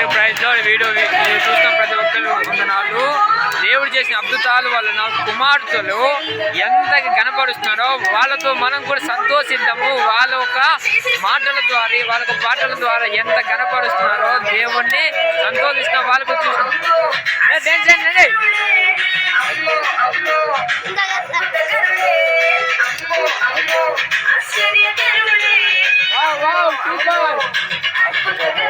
అందరి ప్రైజ్లో వీడియో చూస్తున్న ప్రతి ఒక్కరు వందనాలు. దేవుడు చేసిన అద్భుతాలు వలన కుమార్తెలు ఎంత కనపరుస్తున్నారో వాళ్ళతో మనం కూడా సంతోషిద్దాము. వాళ్ళ ఒక మాటల ద్వారా వాళ్ళ పాటల ద్వారా ఎంత కనపరుస్తున్నారో దేవుణ్ణి సంతోషిస్తాం. వాళ్ళకు చూస్తున్నాం super super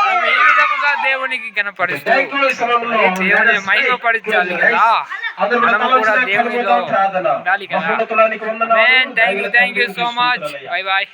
మనం ఏ విధముగా దేవునికి కనపరుస్తూ దేవుని మహిమపరచాలి కదా? మనం కూడా దేవునిలో ఉండాలి కదా? Thank you thank you so much bye bye